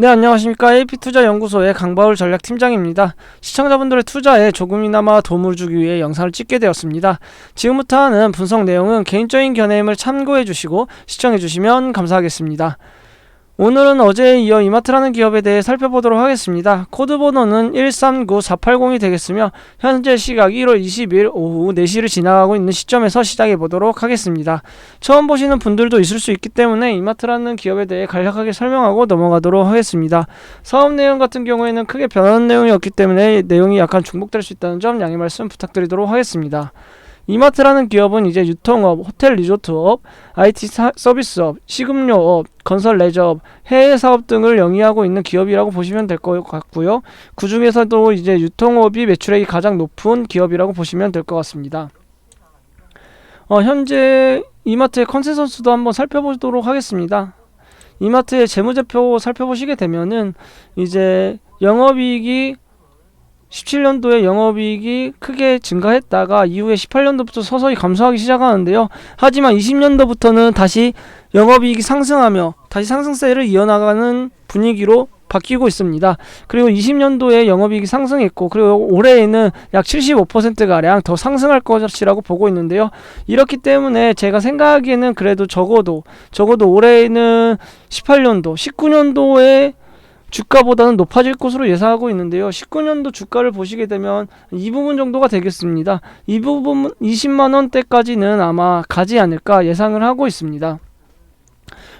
네, 안녕하십니까. AP투자연구소의 강바울 전략팀장입니다. 시청자분들의 투자에 조금이나마 도움을 주기 위해 영상을 찍게 되었습니다. 지금부터 하는 분석 내용은 개인적인 견해임을 참고해 주시고 시청해 주시면 감사하겠습니다. 오늘은 어제에 이어 이마트라는 기업에 대해 살펴보도록 하겠습니다. 코드 번호는 139480이 되겠으며 현재 시각 1월 20일 오후 4시를 지나가고 있는 시점에서 시작해 보도록 하겠습니다. 처음 보시는 분들도 있을 수 있기 때문에 이마트라는 기업에 대해 간략하게 설명하고 넘어가도록 하겠습니다. 사업 내용 같은 경우에는 크게 변하는 내용이 없기 때문에 내용이 약간 중복될 수 있다는 점 양해 말씀 부탁드리도록 하겠습니다. 이마트라는 기업은 이제 유통업, 호텔 리조트업, IT 사, 서비스업, 식음료업, 건설 레저업, 해외 사업 등을 영위하고 있는 기업이라고 보시면 될 것 같고요. 그 중에서도 이제 유통업이 매출액이 가장 높은 기업이라고 보시면 될 것 같습니다. 어, 현재 이마트의 컨센서스도 한번 살펴보도록 하겠습니다. 이마트의 재무제표 살펴보시게 되면은 이제 영업이익이 17년도에 영업이익이 크게 증가했다가 이후에 18년도부터 서서히 감소하기 시작하는데요. 하지만 20년도부터는 다시 영업이익이 상승하며 다시 상승세를 이어나가는 분위기로 바뀌고 있습니다. 그리고 20년도에 영업이익이 상승했고 그리고 올해에는 약 75%가량 더 상승할 것이라고 보고 있는데요. 이렇기 때문에 제가 생각하기에는 그래도 적어도 적어도 올해에는 18년도, 19년도에 주가보다는 높아질 것으로 예상하고 있는데요. 19년도 주가를 보시게 되면 이 부분 정도가 되겠습니다. 이 부분 20만 원대까지는 아마 가지 않을까 예상을 하고 있습니다.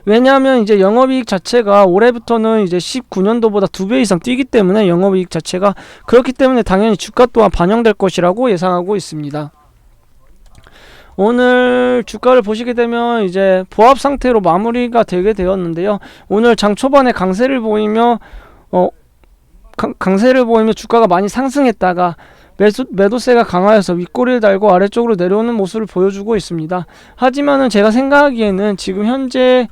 왜냐하면 이제 영업이익 자체가 올해부터는 이제 19년도보다 두 배 이상 뛰기 때문에 영업이익 자체가 그렇기 때문에 당연히 주가 또한 반영될 것이라고 예상하고 있습니다. 오늘 주가를 보시게 되면 이제 보합 상태로 마무리가 되게 되었는데요. 오늘 장 초반에 강세를 보이며 어 강, 강세를 보이며 주가가 많이 상승했다가 매수, 매도세가 강하여서 윗꼬리를 달고 아래쪽으로 내려오는 모습을 보여주고 있습니다. 하지만은 제가 생각하기에는 지금 현재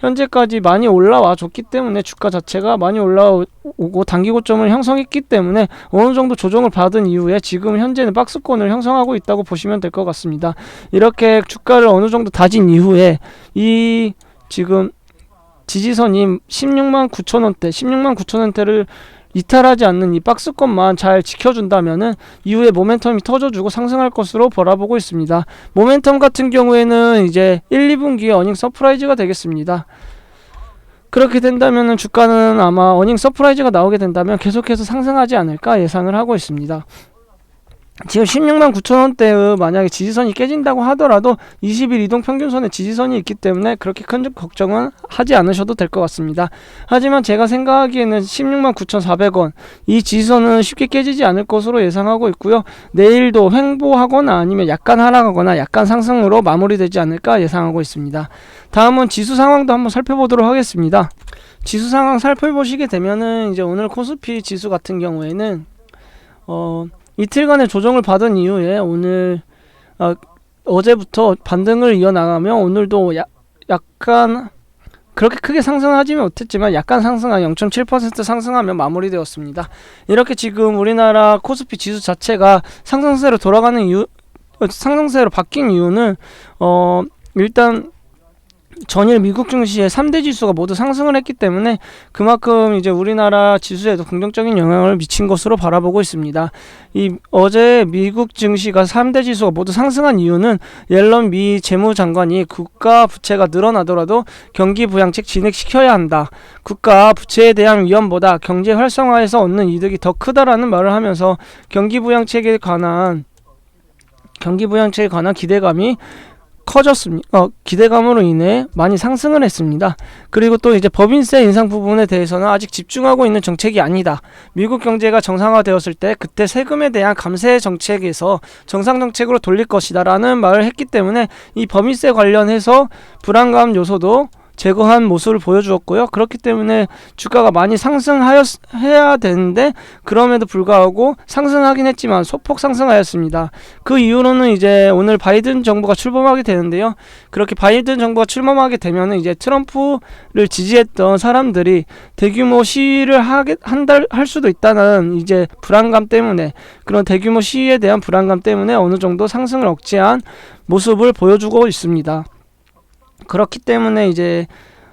현재까지 많이 올라와 줬기 때문에 주가 자체가 많이 올라오고 단기 고점을 형성했기 때문에 어느 정도 조정을 받은 이후에 지금 현재는 박스권을 형성하고 있다고 보시면 될 것 같습니다. 이렇게 주가를 어느 정도 다진 이후에 이 지금 지지선이 16만 9천 원대, 16만 9천 원대를 이탈하지 않는 이 박스권만 잘 지켜준다면은 이후에 모멘텀이 터져주고 상승할 것으로 바라보고 있습니다. 모멘텀 같은 경우에는 이제 1, 2분기에 어닝 서프라이즈가 되겠습니다. 그렇게 된다면은 주가는 아마 어닝 서프라이즈가 나오게 된다면 계속해서 상승하지 않을까 예상을 하고 있습니다. 지금 16만 9천 원대의 만약에 지지선이 깨진다고 하더라도 20일 이동 평균선에 지지선이 있기 때문에 그렇게 큰 걱정은 하지 않으셔도 될 것 같습니다. 하지만 제가 생각하기에는 16만 9,400원 이 지지선은 쉽게 깨지지 않을 것으로 예상하고 있고요. 내일도 횡보하거나 아니면 약간 하락하거나 약간 상승으로 마무리되지 않을까 예상하고 있습니다. 다음은 지수 상황도 한번 살펴보도록 하겠습니다. 지수 상황 살펴보시게 되면은 이제 오늘 코스피 지수 같은 경우에는 어 이틀간의 조정을 받은 이후에 오늘 어, 어제부터 반등을 이어나가며 오늘도 야, 약간 그렇게 크게 상승하지 못했지만 약간 상승한 0.7% 상승하며 마무리되었습니다. 이렇게 지금 우리나라 코스피 지수 자체가 상승세로 돌아가는 이유 상승세로 바뀐 이유는 어 일단 전일 미국 증시의 3대 지수가 모두 상승을 했기 때문에 그만큼 이제 우리나라 지수에도 긍정적인 영향을 미친 것으로 바라보고 있습니다. 이 어제 미국 증시가 3대 지수가 모두 상승한 이유는 옐런 미 재무장관이 국가 부채가 늘어나더라도 경기 부양책 진행시켜야 한다. 국가 부채에 대한 위험보다 경제 활성화에서 얻는 이득이 더 크다라는 말을 하면서 경기 부양책에 관한 경기 부양책에 관한 기대감이 커졌습니다. 어, 기대감으로 인해 많이 상승을 했습니다. 그리고 또 이제 법인세 인상 부분에 대해서는 아직 집중하고 있는 정책이 아니다. 미국 경제가 정상화되었을 때 그때 세금에 대한 감세 정책에서 정상 정책으로 돌릴 것이다라는 말을 했기 때문에 이 법인세 관련해서 불안감 요소도 제거한 모습을 보여주었고요. 그렇기 때문에 주가가 많이 상승하였 해야 되는데 그럼에도 불구하고 상승하긴 했지만 소폭 상승하였습니다. 그 이후로는 이제 오늘 바이든 정부가 출범하게 되는데요. 그렇게 바이든 정부가 출범하게 되면은 이제 트럼프를 지지했던 사람들이 대규모 시위를 하게 한달 할 수도 있다는 이제 불안감 때문에 그런 대규모 시위에 대한 불안감 때문에 어느 정도 상승을 억제한 모습을 보여주고 있습니다. 그렇기 때문에 이제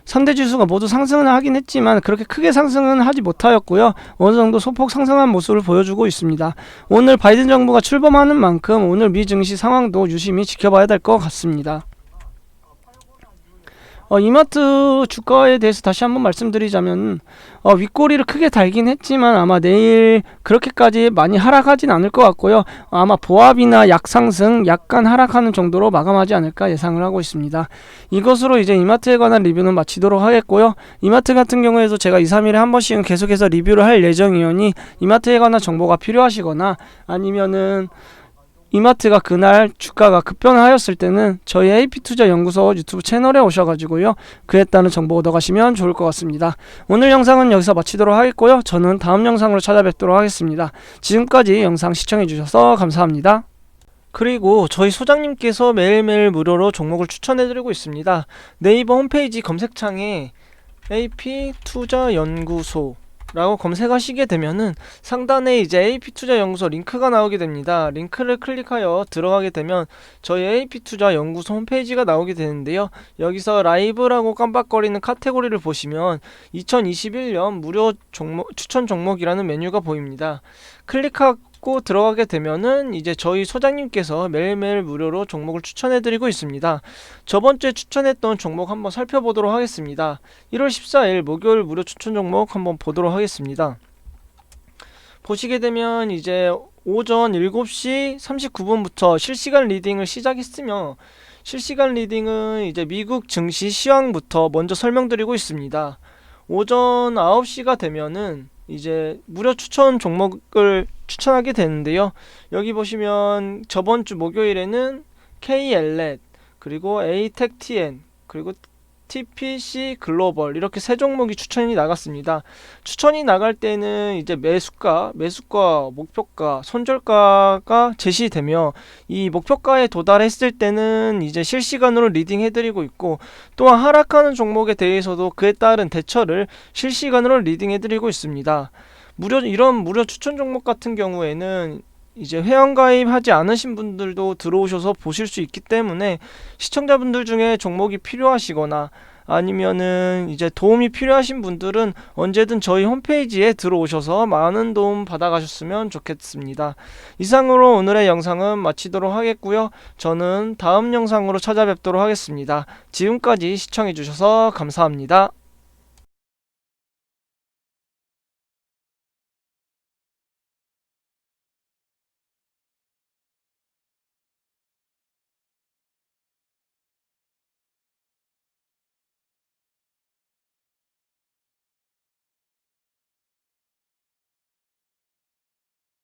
3대 지수가 모두 상승은 하긴 했지만 그렇게 크게 상승은 하지 못하였고요. 어느 정도 소폭 상승한 모습을 보여주고 있습니다. 오늘 바이든 정부가 출범하는 만큼 오늘 미 증시 상황도 유심히 지켜봐야 될 것 같습니다. 어, 이마트 주가에 대해서 다시 한번 말씀드리자면 어, 윗꼬리를 크게 달긴 했지만 아마 내일 그렇게까지 많이 하락하진 않을 것 같고요. 아마 보합이나 약상승 약간 하락하는 정도로 마감하지 않을까 예상을 하고 있습니다. 이것으로 이제 이마트에 관한 리뷰는 마치도록 하겠고요. 이마트 같은 경우에도 제가 2, 3일에 한 번씩은 계속해서 리뷰를 할 예정이오니 이마트에 관한 정보가 필요하시거나 아니면은 이마트가 그날 주가가 급변하였을 때는 저희 AP투자연구소 유튜브 채널에 오셔가지고요 그에 따른 정보 얻어가시면 좋을 것 같습니다. 오늘 영상은 여기서 마치도록 하겠고요. 저는 다음 영상으로 찾아뵙도록 하겠습니다. 지금까지 영상 시청해주셔서 감사합니다. 그리고 저희 소장님께서 매일매일 무료로 종목을 추천해드리고 있습니다. 네이버 홈페이지 검색창에 AP 투자 연구소 라고 검색하시게 되면은 상단에 이제 AP 투자 연구소 링크가 나오게 됩니다. 링크를 클릭하여 들어가게 되면 저희 AP 투자 연구소 홈페이지가 나오게 되는데요. 여기서 라이브라고 깜빡거리는 카테고리를 보시면 2021년 무료 종목 추천 종목이라는 메뉴가 보입니다. 클릭하 고 들어가게 되면은 이제 저희 소장님께서 매일매일 무료로 종목을 추천해 드리고 있습니다. 저번 주에 추천했던 종목 한번 살펴보도록 하겠습니다. 1월 14일 목요일 무료 추천 종목 한번 보도록 하겠습니다. 보시게 되면 이제 오전 7시 39분부터 실시간 리딩을 시작했으며 실시간 리딩은 이제 미국 증시 시황부터 먼저 설명드리고 있습니다. 오전 9시가 되면은 이제 무료 추천 종목을 추천하게 되는데요. 여기 보시면 저번 주 목요일에는 KLNet 그리고 ATEC-TN 그리고 TPC 글로벌 이렇게 세 종목이 추천이 나갔습니다. 추천이 나갈 때는 이제 매수가, 매수가, 목표가, 손절가가 제시되며 이 목표가에 도달했을 때는 이제 실시간으로 리딩 해드리고 있고 또한 하락하는 종목에 대해서도 그에 따른 대처를 실시간으로 리딩 해드리고 있습니다. 무료 이런 무료 추천 종목 같은 경우에는 이제 회원 가입하지 않으신 분들도 들어오셔서 보실 수 있기 때문에 시청자분들 중에 종목이 필요하시거나 아니면은 이제 도움이 필요하신 분들은 언제든 저희 홈페이지에 들어오셔서 많은 도움 받아가셨으면 좋겠습니다. 이상으로 오늘의 영상은 마치도록 하겠고요. 저는 다음 영상으로 찾아뵙도록 하겠습니다. 지금까지 시청해주셔서 감사합니다.